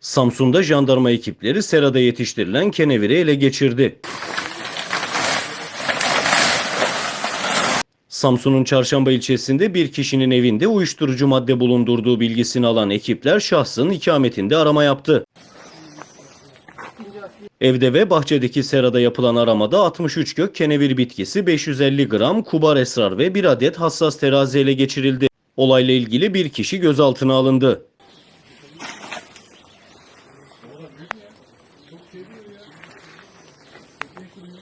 Samsun'da jandarma ekipleri serada yetiştirilen keneviri ele geçirdi. Samsun'un Çarşamba ilçesinde bir kişinin evinde uyuşturucu madde bulundurduğu bilgisini alan ekipler şahsın ikametinde arama yaptı. Evde ve bahçedeki serada yapılan aramada 63 gök kenevir bitkisi, 550 gram kubar esrar ve bir adet hassas terazi ele geçirildi. Olayla ilgili bir kişi gözaltına alındı. Çok seviyor ya. Ekmek kuruyor.